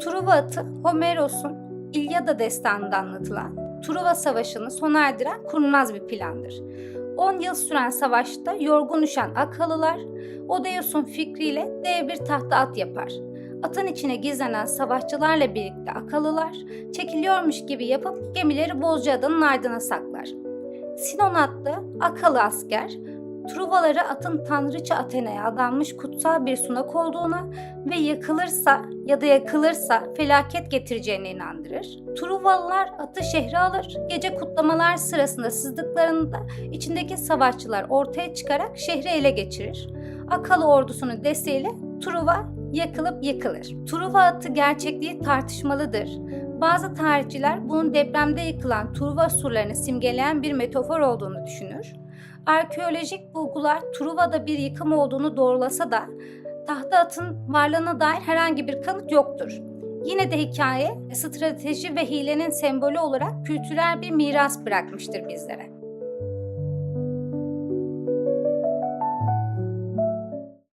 Truva atı Homeros'un İlyada destanında anlatılan Truva Savaşı'nı sona erdiren kurnaz bir plandır. 10 yıl süren savaşta yorgun düşen Akalılar Odeus'un fikriyle dev bir tahta at yapar. Atın içine gizlenen savaşçılarla birlikte Akalılar çekiliyormuş gibi yapıp gemileri Bozcaada'nın ardına saklar. Sinon adlı Akalı asker Truvaları atın tanrıça Athena'ya adanmış kutsal bir sunak olduğuna ve yakılırsa ya da yakılırsa felaket getireceğine inandırır. Truvalılar atı şehre alır, gece kutlamalar sırasında sızdıklarında içindeki savaşçılar ortaya çıkarak şehri ele geçirir. Akalı ordusunun desteğiyle Truva yakılıp yıkılır. Truva atı gerçekliği tartışmalıdır. Bazı tarihçiler bunun depremde yıkılan Truva surlarını simgeleyen bir metafor olduğunu düşünür. Arkeolojik bulgular Truva'da bir yıkım olduğunu doğrulasa da tahta atın varlığına dair herhangi bir kanıt yoktur. Yine de hikaye strateji ve hilenin sembolü olarak kültürel bir miras bırakmıştır bizlere.